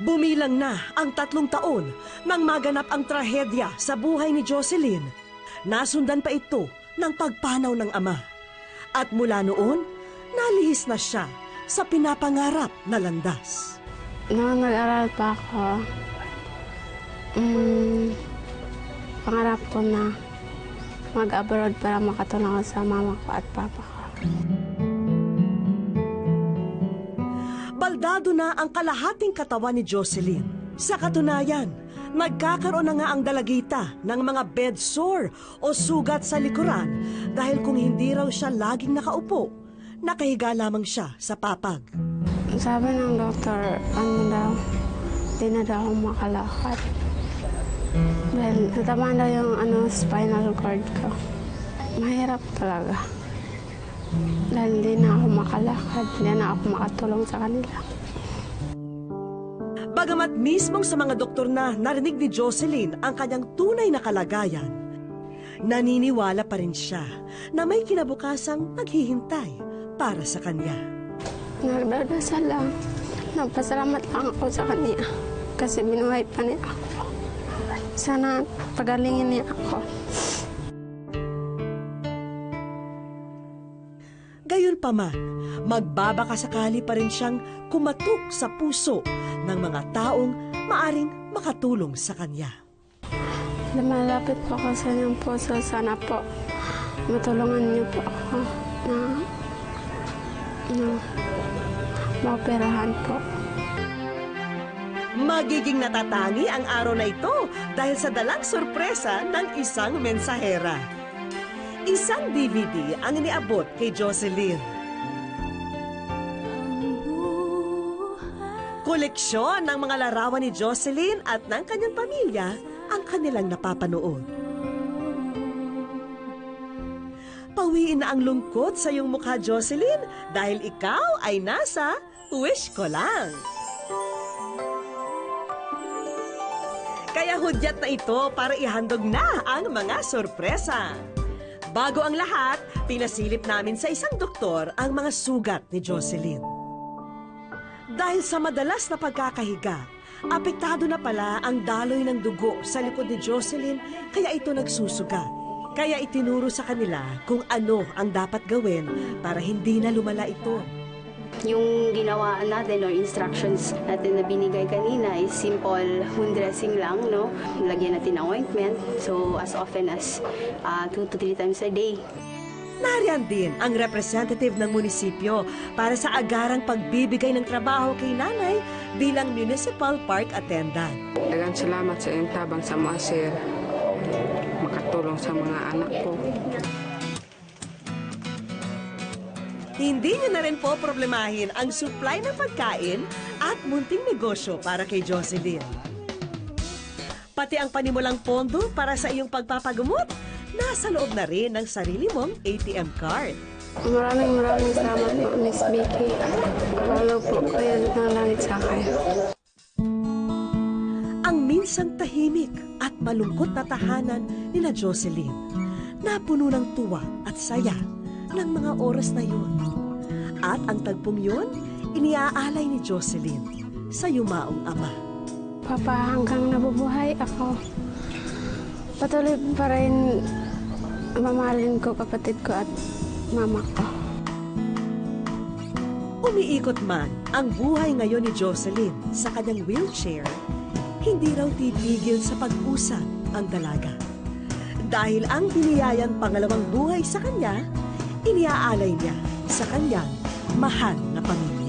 Bumilang na ang tatlong taon nang maganap ang trahedya sa buhay ni Jocelyn. Nasundan pa ito ng pagpanaw ng ama. At mula noon, nalihis na siya sa pinapangarap na landas. Noong nag-aral pa ako, mm, pangarap ko na mag-abroad para makatulong sa mama ko at papa ko. Baldado na ang kalahating katawan ni Jocelyn. Sa katunayan, nagkakaroon na nga ang dalagita ng mga bed sore o sugat sa likuran dahil kung hindi raw siya laging nakaupo, nakahiga lamang siya sa papag. Sabi ng doktor, ano daw, di na daw makalakad. Dahil natama daw yung ano, spinal cord ko. Mahirap talaga. Dahil hindi na ako makalakad, hindi na ako makatulong sa kanila. Bagamat mismong sa mga doktor na narinig ni Jocelyn ang kanyang tunay na kalagayan, naniniwala pa rin siya na may kinabukasang naghihintay para sa kanya. Nagdadasal lang. Nagpasalamat lang ako sa kanya. Kasi binuhay pa niya ako. Sana pagalingin niya ako. Gayunpaman, magbabakasakali pa rin siyang kumatok sa puso ng mga taong maaring makatulong sa kanya. Lumalapit po ako sa inyong puso. Sana po matulungan niyo po ako na, na maoperahan po. Magiging natatangi ang araw na ito dahil sa dalang sorpresa ng isang mensahera. Isang DVD ang iniabot kay Jocelyn. Koleksyon ng mga larawan ni Jocelyn at ng kanyang pamilya ang kanilang napapanood. Pawiin na ang lungkot sa iyong mukha, Jocelyn, dahil ikaw ay nasa wish ko lang. Kaya hudyat na ito para ihandog na ang mga sorpresa. Bago ang lahat, pinasilip namin sa isang doktor ang mga sugat ni Jocelyn. Dahil sa madalas na pagkakahiga, apektado na pala ang daloy ng dugo sa likod ni Jocelyn kaya ito nagsusugat. Kaya itinuro sa kanila kung ano ang dapat gawin para hindi na lumala ito. Yung ginawa natin or instructions natin na binigay kanina is simple wound dressing lang, no? Lagyan natin ng ointment. So, as often as 2 to 3 times a day. Nariyan din ang representative ng munisipyo para sa agarang pagbibigay ng trabaho kay nanay bilang municipal park attendant. Dagang salamat sa iyong tabang sa mga sir. Makatulong sa mga anak ko. Hindi niyo na rin po problemahin ang supply ng pagkain at munting negosyo para kay Jocelyn. Pati ang panimulang pondo para sa iyong pagpapagamot, nasa loob na rin ng sarili mong ATM card. Maraming maraming salamat po, Miss Vicky. Lalo po kayo ng langit sa akin. Ang minsang tahimik at malungkot na tahanan ni na Jocelyn, napuno ng tuwa at saya ng mga oras na yun. At ang tagpong yun, iniaalay ni Jocelyn sa yumaong ama. Papa, hanggang nabubuhay ako, patuloy pa rin mamahalin ko kapatid ko at mama ko. Umiikot man ang buhay ngayon ni Jocelyn sa kanyang wheelchair, hindi raw titigil sa pag-usap ang dalaga. Dahil ang biniyayang pangalawang buhay sa kanya, iniaalay niya sa kanyang mahal na pamilya.